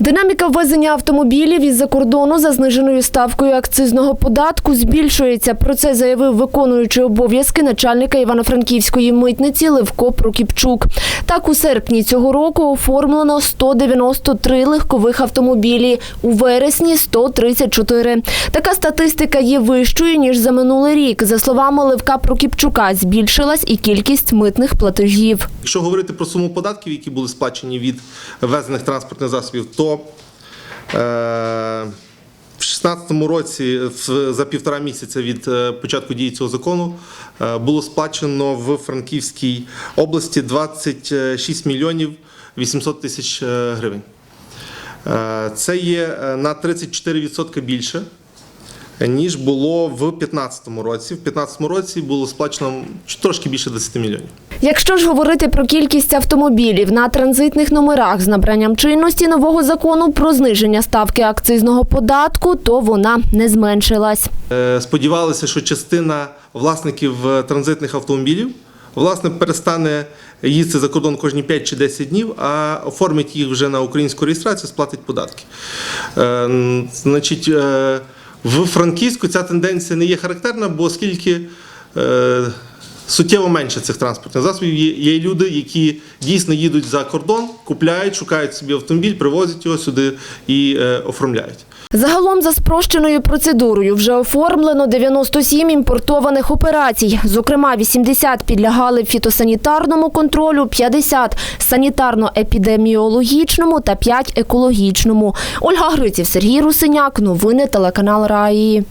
Динаміка ввезення автомобілів із-за кордону за зниженою ставкою акцизного податку збільшується. Про це заявив виконуючий обов'язки начальника Івано-Франківської митниці Левко Прокіпчук. Так, у серпні цього року оформлено 193 легкових автомобілі, у вересні 134. Така статистика є вищою, ніж за минулий рік. За словами Левка Прокіпчука, збільшилась і кількість митних платежів. Якщо говорити про суму податків, які були сплачені від ввезених транспортних засобів, то е, в 2016 році, за півтора місяця від е, початку дії цього закону, е, було сплачено в Франківській області 26 мільйонів 800 тисяч гривень. Це є на 34% більше. Ніж було в 2015 році. В 2015 році було сплачено трошки більше 10 мільйонів. Якщо ж говорити про кількість автомобілів на транзитних номерах з набранням чинності нового закону про зниження ставки акцизного податку, то вона не зменшилась. Е, Сподівалися, що частина власників е, транзитних автомобілів власне перестане їздити за кордон кожні 5 чи 10 днів, а оформить їх вже на українську реєстрацію, сплатить податки. Е, Значить, е, в Франківську ця тенденція не є характерна, бо оскільки е, суттєво менше цих транспортних засобів є, є люди, які дійсно їдуть за кордон, купляють, шукають собі автомобіль, привозять його сюди і е, оформляють. Загалом за спрощеною процедурою вже оформлено 97 імпортованих операцій. Зокрема, 80 підлягали фітосанітарному контролю, 50 – санітарно-епідеміологічному та 5 – екологічному. Ольга Гриців, Сергій Русиняк. Новини телеканал Раї.